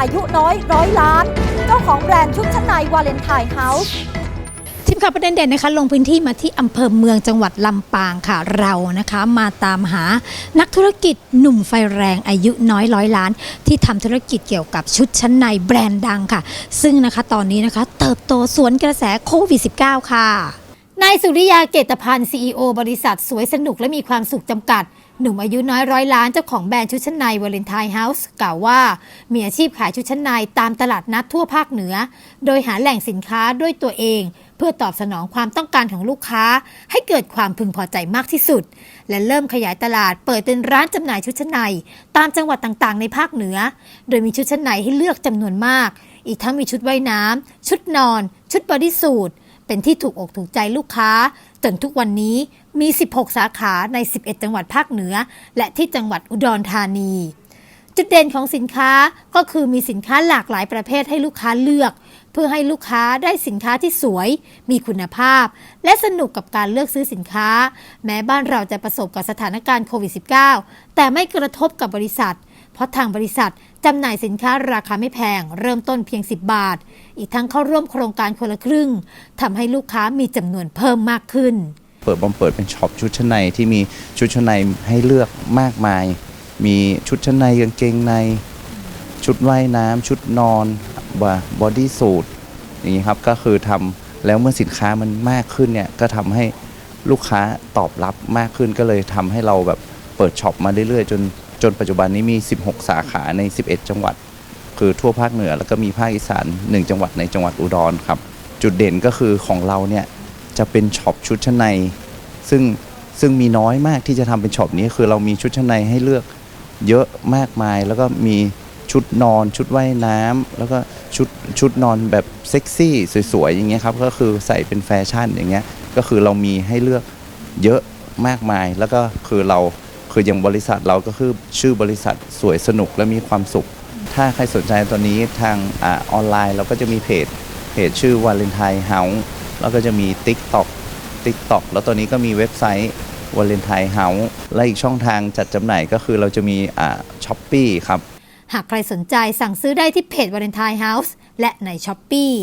อายุน้อยร้อยล้าน เจ้าของแบรนด์ชุดชั้นในวาเลนไทน์เฮาส์ทีมข่าวประเด็นเด่นนะคะลงพื้นที่มาที่อำเภอเมืองจังหวัดลำปางค่ะเรานะคะ มาตามหานักธุรกิจหนุ่มไฟแรงอายุน้อยร้อยล้าน ที่ทำธุรกิจเกี่ยวกับชุดชั้นในแบรนด์ดังค่ะ ซึ่งนะคะตอนนี้นะคะเติบโตสวนกระแสโควิด -19 ค่ะ นายสุริยาเกตพันธ์ CEO บริษัทสวยสนุกและมีความสุขจำกัด หนุ่มอายุน้อยร้อยล้านเจ้าของแบรนด์ชุดชั้นในวาเลนไทน์เฮาส์กล่าวว่า มีอาชีพขายชุดชั้นในตามตลาดนัดทั่วภาคเหนือ โดยหาแหล่งสินค้าด้วยตัวเอง เพื่อตอบสนองความต้องการของลูกค้า ให้เกิดความพึงพอใจมากที่สุด และเริ่มขยายตลาดเปิดเป็นร้านจำหน่ายชุดชั้นในตามจังหวัดต่างๆ ในภาคเหนือ โดยมีชุดชั้นในให้เลือกจำนวนมาก อีกทั้งมีชุดว่ายน้ำชุดนอน ชุดบอดี้สูท เป็นที่ถูกอกถูกใจลูกค้า จนทุกวันนี้มี 16 สาขาใน 11 จังหวัดภาคเหนือ และที่จังหวัดอุดรธานี จุดเด่นของสินค้าก็คือมีสินค้าหลากหลายประเภทให้ลูกค้าเลือก เพื่อให้ลูกค้าได้สินค้าที่สวย มีคุณภาพ และสนุกกับการเลือกซื้อสินค้า แม้บ้านเราจะประสบกับสถานการณ์โควิด -19 แต่ไม่กระทบกับบริษัท ราะทางบริษัทจำหน่ายสินค้าราคาไม่แพง เริ่มต้นเพียง 10 บาท อีกทั้งเข้าร่วมโครงการคนละครึ่งทำให้ลูกค้ามีจำนวนเพิ่มมากขึ้น เปิดบอมเปิดเป็นช็อปชุดชั้นในที่มีชุดชั้นในให้เลือกมากมาย มีชุดชั้นในกางเกงใน ชุดว่ายน้ำชุดนอนบอดี้สูทอย่างนี้ครับก็คือทำแล้วเมื่อสินค้ามันมากขึ้นเนี่ยก็ทำให้ลูกค้าตอบรับมากขึ้นก็เลยทำให้เราแบบเปิดช็อปมาเรื่อยๆ จน จนปัจจุบันนี้มี 16 สาขาใน 11 จังหวัด คือทั่วภาคเหนือแล้วก็มีภาคอีสาน 1 จังหวัดในจังหวัดอุดรครับ จุดเด่นก็คือของเราเนี่ยจะเป็นช็อปชุดชั้นใน ซึ่งซึ่งมีน้อยมากที่จะทำเป็นช็อปนี้คือเรามีชุดชั้นในให้เลือกเยอะมากมาย แล้วก็มีชุดนอนชุดว่ายน้ำแล้วก็ชุดชุดนอนแบบเซ็กซี่สวยๆอย่างเงี้ยครับก็คือใส่เป็นแฟชั่นอย่างเงี้ยก็คือเรามีให้เลือกเยอะมากมาย แล้วก็คือเรา คืออย่างบริษัทเราก็คือชื่อบริษัทสวยสนุกและมีความสุข ถ้าใครสนใจตอนนี้ทางอออนไลน์เราก็จะมีเพจเพจชื่อ Valentine House แล้วก็จะมี TikTok TikTok แล้วตอนนี้ก็มีเว็บไซต์ Valentine House และอีกช่องทางจัดจำหน่ายก็คือเราจะมีอ่าช้อปปี้ครับ หากใครสนใจสั่งซื้อได้ที่เพจ Valentine House และใน s h อ p e e